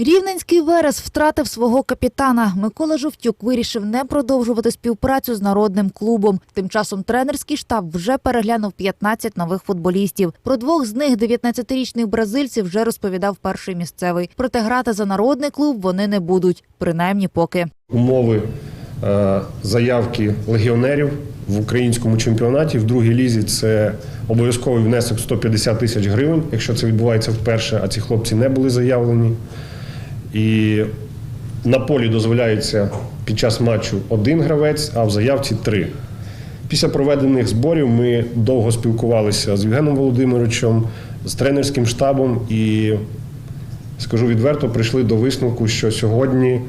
Рівненський Верес втратив свого капітана. Микола Жовтюк вирішив не продовжувати співпрацю з народним клубом. Тим часом тренерський штаб вже переглянув 15 нових футболістів. Про двох з них 19-річних бразильців вже розповідав перший місцевий. Проте грати за народний клуб вони не будуть, принаймні поки. умови е, заявки легіонерів в українському чемпіонаті в другій лізі це обов'язковий внесок 150 тисяч гривень, якщо це відбувається вперше, а ці хлопці не були заявлені. І на полі дозволяється під час матчу один гравець, а в заявці три. Після проведених зборів ми довго спілкувалися з Євгеном Володимировичем, з тренерським штабом і скажу відверто, прийшли до висновку, що сьогодні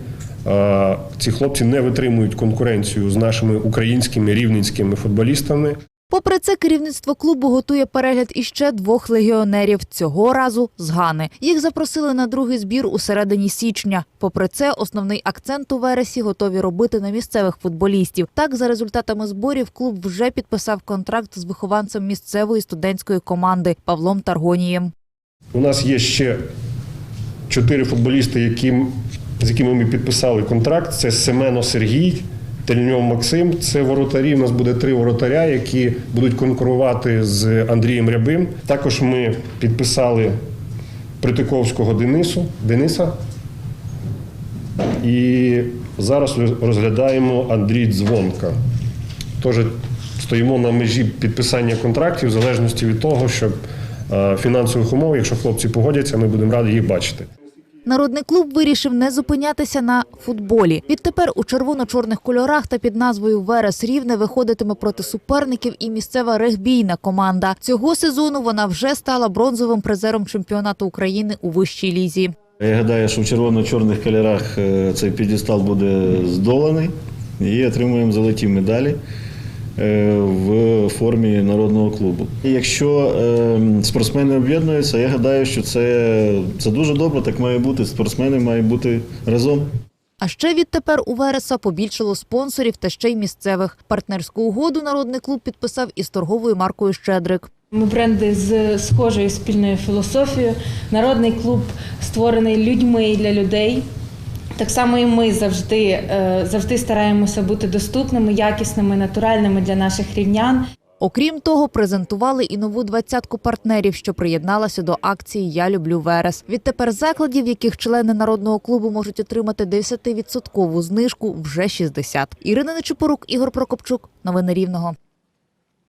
е, ці хлопці не витримують конкуренцію з нашими українськими рівненськими футболістами. Попри це, керівництво клубу готує перегляд іще двох легіонерів. Цього разу з Гани. Їх запросили на другий збір у середині січня. Попри це, основний акцент у вересі готові робити на місцевих футболістів. Так, за результатами зборів, клуб вже підписав контракт з вихованцем місцевої студентської команди Павлом Таргонієм. У нас є ще чотири футболісти, яким, з якими ми підписали контракт. Це Семено Сергій, Тельньов Максим. Це воротарі. У нас буде три воротаря, які будуть конкурувати з Андрієм Рябим. Також ми підписали Притиковського Денису, Дениса. І зараз розглядаємо Андрій Дзвонка. Теж стоїмо на межі підписання контрактів в залежності від того, щоб е, фінансових умов, якщо хлопці погодяться, ми будемо раді їх бачити. Народний клуб вирішив не зупинятися на футболі. Відтепер у червоно-чорних кольорах та під назвою Верес Рівне виходитиме проти суперників і місцева регбійна команда. Цього сезону вона вже стала бронзовим призером чемпіонату України у вищій лізі. Я гадаю, що в червоно-чорних кольорах е, цей підістал буде здоланий і отримуємо золоті медалі в формі народного клубу. І якщо е, спортсмени об'єднуються, я гадаю, що це, це дуже добре, так має бути. Спортсмени мають бути разом. А ще відтепер у Вереса побільшало спонсорів та ще й місцевих. Партнерську угоду народний клуб підписав із торговою маркою Щедрик. Ми бренди з схожою спільною філософією. Народний клуб створений людьми і для людей. Так само і ми завжди, е, завжди стараємося бути доступними, якісними, натуральними для наших рівнян. Окрім того, презентували і нову двадцятку партнерів, що приєдналася до акції Я люблю Верес. Відтепер закладів, яких члени народного клубу можуть отримати 10% знижку, вже 60. Ірина Нечипорук, Ігор Прокопчук. Новини Рівного.